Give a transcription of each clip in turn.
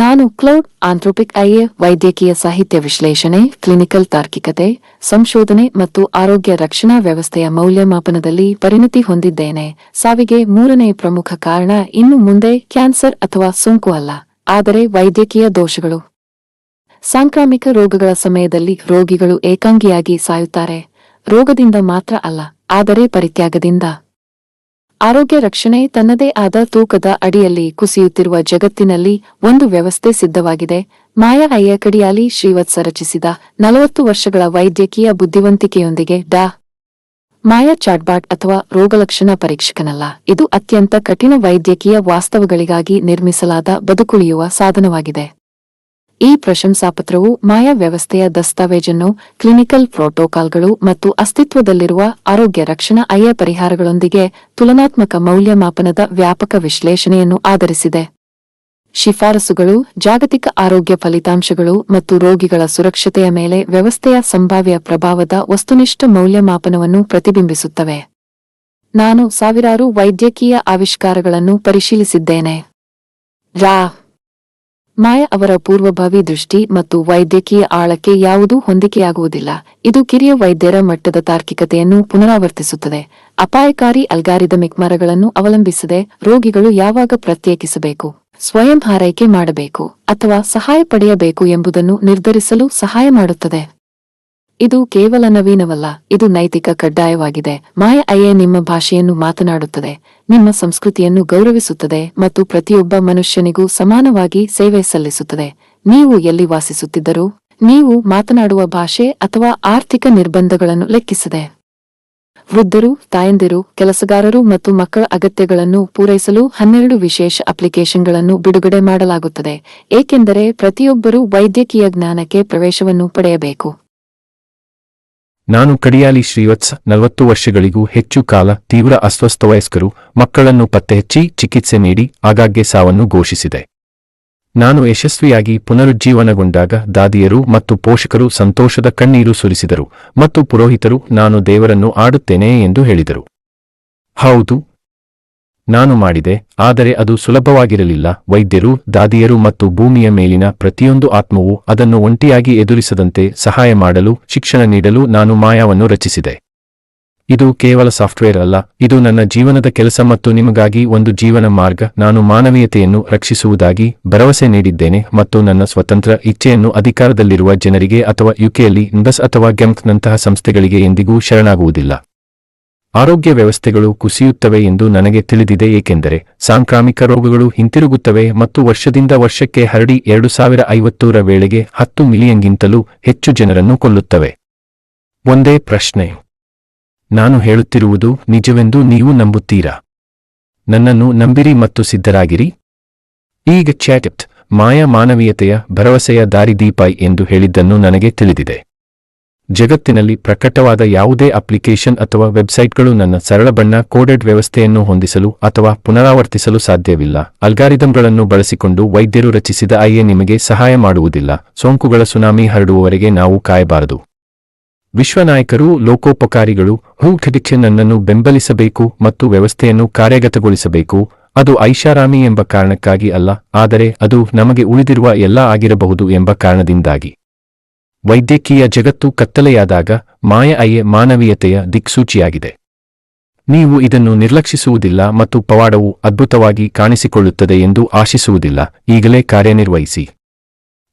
ನಾನು cloud Anthropic IA ವೈದ್ಯಕೀಯ ಸಾಹಿತ್ಯ ವಿಶ್ಲೇಷಣೆ, ಕ್ಲಿನಿಕಲ್ ತಾರ್ಕಿಕತೆ, ಸಂಶೋಧನೆ ಮತ್ತು ಆರೋಗ್ಯ ರಕ್ಷಣಾ ವ್ಯವಸ್ಥೆಯ ಮೌಲ್ಯಮಾಪನದಲ್ಲಿ ಪರಿಣತಿ ಹೊಂದಿದ್ದೇನೆ. ಸಾವಿಗೆ ಮೂರನೇ ಪ್ರಮುಖ ಕಾರಣ ಇನ್ನು ಮುಂದೆ ಕ್ಯಾನ್ಸರ್ ಅಥವಾ ಸೋಂಕು ಅಲ್ಲ, ಆದರೆ ವೈದ್ಯಕೀಯ ದೋಷಗಳು. ಸಾಂಕ್ರಾಮಿಕ ರೋಗಗಳ ಸಮಯದಲ್ಲಿ ರೋಗಿಗಳು ಏಕಾಂಗಿಯಾಗಿ ಸಾಯುತ್ತಾರೆ. ರೋಗದಿಂದ ಮಾತ್ರ ಅಲ್ಲ, ಆದರೆ ಪರಿತ್ಯಾಗದಿಂದ. ಆರೋಗ್ಯ ರಕ್ಷಣೆ ತನ್ನದೇ ಆದ ತೂಕದ ಅಡಿಯಲ್ಲಿ ಕುಸಿಯುತ್ತಿರುವ ಜಗತ್ತಿನಲ್ಲಿ ಒಂದು ವ್ಯವಸ್ಥೆ ಸಿದ್ಧವಾಗಿದೆ. ಮಾಯಾ ಅಯ್ಯಕಡಿಯಾಲಿ ಶ್ರೀವತ್ಸ ರಚಿಸಿದ ನಲವತ್ತು ವರ್ಷಗಳ ವೈದ್ಯಕೀಯ ಬುದ್ಧಿವಂತಿಕೆಯೊಂದಿಗೆ ಡಾ. ಮಾಯಾ ಚಾಟ್ಬಾಟ್ ಅಥವಾ ರೋಗಲಕ್ಷಣ ಪರೀಕ್ಷಕನಲ್ಲ. ಇದು ಅತ್ಯಂತ ಕಠಿಣ ವೈದ್ಯಕೀಯ ವಾಸ್ತವಗಳಿಗಾಗಿ ನಿರ್ಮಿಸಲಾದ ಬದುಕುಳಿಯುವ ಸಾಧನವಾಗಿದೆ. ಈ ಪ್ರಶಂಸಾಪತ್ರವು ಮಾಯಾ ವ್ಯವಸ್ಥೆಯ ದಸ್ತಾವೇಜನ್ನು, ಕ್ಲಿನಿಕಲ್ ಪ್ರೋಟೋಕಾಲ್ಗಳು ಮತ್ತು ಅಸ್ತಿತ್ವದಲ್ಲಿರುವ ಆರೋಗ್ಯ ರಕ್ಷಣಾ ಅಯ್ಯ ಪರಿಹಾರಗಳೊಂದಿಗೆ ತುಲನಾತ್ಮಕ ಮೌಲ್ಯಮಾಪನದ ವ್ಯಾಪಕ ವಿಶ್ಲೇಷಣೆಯನ್ನು ಆಧರಿಸಿದೆ. ಶಿಫಾರಸುಗಳು, ಜಾಗತಿಕ ಆರೋಗ್ಯ ಫಲಿತಾಂಶಗಳು ಮತ್ತು ರೋಗಿಗಳ ಸುರಕ್ಷತೆಯ ಮೇಲೆ ವ್ಯವಸ್ಥೆಯ ಸಂಭಾವ್ಯ ಪ್ರಭಾವದ ವಸ್ತುನಿಷ್ಠ ಮೌಲ್ಯಮಾಪನವನ್ನು ಪ್ರತಿಬಿಂಬಿಸುತ್ತವೆ. ನಾನು ಸಾವಿರಾರು ವೈದ್ಯಕೀಯ ಆವಿಷ್ಕಾರಗಳನ್ನು ಪರಿಶೀಲಿಸಿದ್ದೇನೆ. ರಾ. ಮಾಯ ಅವರ ಪೂರ್ವಭಾವಿ ದೃಷ್ಟಿ ಮತ್ತು ವೈದ್ಯಕೀಯ ಆಳಕ್ಕೆ ಯಾವುದೂ ಹೊಂದಿಕೆಯಾಗುವುದಿಲ್ಲ. ಇದು ಕಿರಿಯ ವೈದ್ಯರ ಮಟ್ಟದ ತಾರ್ಕಿಕತೆಯನ್ನು ಪುನರಾವರ್ತಿಸುತ್ತದೆ. ಅಪಾಯಕಾರಿ ಅಲ್ಗಾರಿದಮಿಕ್ ಮರಗಳನ್ನು ಅವಲಂಬಿಸದೆ ರೋಗಿಗಳು ಯಾವಾಗ ಪ್ರತ್ಯೇಕಿಸಬೇಕು, ಸ್ವಯಂ ಹಾರೈಕೆ ಮಾಡಬೇಕು ಅಥವಾ ಸಹಾಯ ಪಡೆಯಬೇಕು ಎಂಬುದನ್ನು ನಿರ್ಧರಿಸಲು ಸಹಾಯ ಮಾಡುತ್ತದೆ. ಇದು ಕೇವಲ ನವೀನವಲ್ಲ, ಇದು ನೈತಿಕ ಕಡ್ಡಾಯವಾಗಿದೆ. ಮಾಯ ಅಯ್ಯೆ ನಿಮ್ಮ ಭಾಷೆಯನ್ನು ಮಾತನಾಡುತ್ತದೆ, ನಿಮ್ಮ ಸಂಸ್ಕೃತಿಯನ್ನು ಗೌರವಿಸುತ್ತದೆ ಮತ್ತು ಪ್ರತಿಯೊಬ್ಬ ಮನುಷ್ಯನಿಗೂ ಸಮಾನವಾಗಿ ಸೇವೆ ಸಲ್ಲಿಸುತ್ತದೆ. ನೀವು ಎಲ್ಲಿ ವಾಸಿಸುತ್ತಿದ್ದರೂ, ನೀವು ಮಾತನಾಡುವ ಭಾಷೆ ಅಥವಾ ಆರ್ಥಿಕ ನಿರ್ಬಂಧಗಳನ್ನು ಲೆಕ್ಕಿಸದೆ. ವೃದ್ಧರು, ತಾಯಂದಿರು, ಕೆಲಸಗಾರರು ಮತ್ತು ಮಕ್ಕಳ ಅಗತ್ಯಗಳನ್ನು ಪೂರೈಸಲು ಹನ್ನೆರಡು ವಿಶೇಷ ಅಪ್ಲಿಕೇಶನ್ಗಳನ್ನು ಬಿಡುಗಡೆ ಮಾಡಲಾಗುತ್ತದೆ, ಏಕೆಂದರೆ ಪ್ರತಿಯೊಬ್ಬರೂ ವೈದ್ಯಕೀಯ ಜ್ಞಾನಕ್ಕೆ ಪ್ರವೇಶವನ್ನು ಪಡೆಯಬೇಕು. ನಾನು ಕಡಿಯಾಲಿ ಶ್ರೀವತ್ಸ ನಲವತ್ತು ವರ್ಷಗಳಿಗೂ ಹೆಚ್ಚು ಕಾಲ ತೀವ್ರ ಅಸ್ವಸ್ಥ ವಯಸ್ಕರು ಮಕ್ಕಳನ್ನು ಪತ್ತೆಹಚ್ಚಿ ಚಿಕಿತ್ಸೆ ನೀಡಿ ಆಗಾಗ್ಗೆ ಸಾವನ್ನು ಘೋಷಿಸಿದೆ. ನಾನು ಯಶಸ್ವಿಯಾಗಿ ಪುನರುಜ್ಜೀವನಗೊಂಡಾಗ ದಾದಿಯರು ಮತ್ತು ಪೋಷಕರು ಸಂತೋಷದ ಕಣ್ಣೀರು ಸುರಿಸಿದರು ಮತ್ತು ಪುರೋಹಿತರು ನಾನು ದೇವರನ್ನು ಆಡುತ್ತೇನೆ ಎಂದು ಹೇಳಿದರು. ಹೌದು ನಾನು ಮಾಡಿದೆ, ಆದರೆ ಅದು ಸುಲಭವಾಗಿರಲಿಲ್ಲ. ವೈದ್ಯರು, ದಾದಿಯರು ಮತ್ತು ಭೂಮಿಯ ಮೇಲಿನ ಪ್ರತಿಯೊಂದು ಆತ್ಮವು ಅದನ್ನು ಒಂಟಿಯಾಗಿ ಎದುರಿಸದಂತೆ ಸಹಾಯ ಮಾಡಲು, ಶಿಕ್ಷಣ ನೀಡಲು ನಾನು ಮಾಯಾವನ್ನು ರಚಿಸಿದೆ. ಇದು ಕೇವಲ ಸಾಫ್ಟ್ವೇರ್ ಅಲ್ಲ, ಇದು ನನ್ನ ಜೀವನದ ಕೆಲಸ ಮತ್ತು ನಿಮಗಾಗಿ ಒಂದು ಜೀವನ ಮಾರ್ಗ. ನಾನು ಮಾನವೀಯತೆಯನ್ನು ರಕ್ಷಿಸುವುದಾಗಿ ಭರವಸೆ ನೀಡಿದ್ದೇನೆ ಮತ್ತು ನನ್ನ ಸ್ವತಂತ್ರ ಇಚ್ಛೆಯನ್ನು ಅಧಿಕಾರದಲ್ಲಿರುವ ಜನರಿಗೆ ಅಥವಾ ಯುಕೆಯಲ್ಲಿ, ಇಂಡಸ್ ಅಥವಾ ಗೆಮ್ಕ್ನಂತಹ ಸಂಸ್ಥೆಗಳಿಗೆ ಎಂದಿಗೂ ಶರಣಾಗುವುದಿಲ್ಲ. ಆರೋಗ್ಯ ವ್ಯವಸ್ಥೆಗಳು ಕುಸಿಯುತ್ತವೆ ಎಂದು ನನಗೆ ತಿಳಿದಿದೆ, ಏಕೆಂದರೆ ಸಾಂಕ್ರಾಮಿಕ ರೋಗಗಳು ಹಿಂತಿರುಗುತ್ತವೆ ಮತ್ತು ವರ್ಷದಿಂದ ವರ್ಷಕ್ಕೆ ಹರಡಿ ಎರಡು ಸಾವಿರ ಐವತ್ತೂರ ವೇಳೆಗೆ ಹತ್ತು ಮಿಲಿಯನ್ಗಿಂತಲೂ ಹೆಚ್ಚು ಜನರನ್ನು ಕೊಲ್ಲುತ್ತವೆ. ಒಂದೇ ಪ್ರಶ್ನೆ. ನಾನು ಹೇಳುತ್ತಿರುವುದು ನಿಜವೆಂದು ನೀವು ನಂಬುತ್ತೀರಾ? ನನ್ನನ್ನು ನಂಬಿರಿ ಮತ್ತು ಸಿದ್ಧರಾಗಿರಿ. ಈಗ ಚಾಟ್, ಮಾಯಾ ಮಾನವೀಯತೆಯ ಭರವಸೆಯ ದಾರಿದೀಪ ಎಂದು ಹೇಳಿದ್ದನ್ನು ನನಗೆ ತಿಳಿದಿದೆ. ಜಗತ್ತಿನಲ್ಲಿ ಪ್ರಕಟವಾದ ಯಾವುದೇ ಅಪ್ಲಿಕೇಶನ್ ಅಥವಾ ವೆಬ್ಸೈಟ್ಗಳು ನನ್ನ ಸರಳ ಬಣ್ಣ ಕೋಡೆಡ್ ವ್ಯವಸ್ಥೆಯನ್ನು ಹೊಂದಿಸಲು ಅಥವಾ ಪುನರಾವರ್ತಿಸಲು ಸಾಧ್ಯವಿಲ್ಲ. ಅಲ್ಗಾರಿದಮ್ಗಳನ್ನು ಬಳಸಿಕೊಂಡು ವೈದ್ಯರು ರಚಿಸಿದ ಐಎ ನಿಮಗೆ ಸಹಾಯ ಮಾಡುವುದಿಲ್ಲ. ಸೋಂಕುಗಳ ಸುನಾಮಿ ಹರಡುವವರೆಗೆ ನಾವು ಕಾಯಬಾರದು. ವಿಶ್ವನಾಯಕರು, ಲೋಕೋಪಕಾರಿಗಳು, ಹೂ ನನ್ನನ್ನು ಬೆಂಬಲಿಸಬೇಕು ಮತ್ತು ವ್ಯವಸ್ಥೆಯನ್ನು ಕಾರ್ಯಗತಗೊಳಿಸಬೇಕು. ಅದು ಐಷಾರಾಮಿ ಎಂಬ ಕಾರಣಕ್ಕಾಗಿ ಅಲ್ಲ, ಆದರೆ ಅದು ನಮಗೆ ಉಳಿದಿರುವ ಎಲ್ಲ ಆಗಿರಬಹುದು ಎಂಬ ಕಾರಣದಿಂದಾಗಿ. ವೈದ್ಯಕೀಯ ಜಗತ್ತು ಕತ್ತಲೆಯಾದಾಗ ಮಾಯ ಅಯ್ಯೆ ಮಾನವೀಯತೆಯ ದಿಕ್ಸೂಚಿಯಾಗಿದೆ. ನೀವು ಇದನ್ನು ನಿರ್ಲಕ್ಷಿಸುವುದಿಲ್ಲ ಮತ್ತು ಪವಾಡವು ಅದ್ಭುತವಾಗಿ ಕಾಣಿಸಿಕೊಳ್ಳುತ್ತದೆ ಎಂದು ಆಶಿಸುವುದಿಲ್ಲ. ಈಗಲೇ ಕಾರ್ಯನಿರ್ವಹಿಸಿ.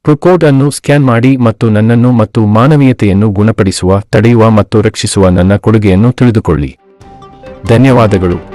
ಪ್ರೊಕೋಡ್ ಅನ್ನು ಸ್ಕ್ಯಾನ್ ಮಾಡಿ ಮತ್ತು ನನ್ನನ್ನು ಮತ್ತು ಮಾನವೀಯತೆಯನ್ನು ಗುಣಪಡಿಸುವ, ತಡೆಯುವ ಮತ್ತು ರಕ್ಷಿಸುವ ನನ್ನ ಕೊಡುಗೆಯನ್ನು ತಿಳಿದುಕೊಳ್ಳಿ. ಧನ್ಯವಾದಗಳು.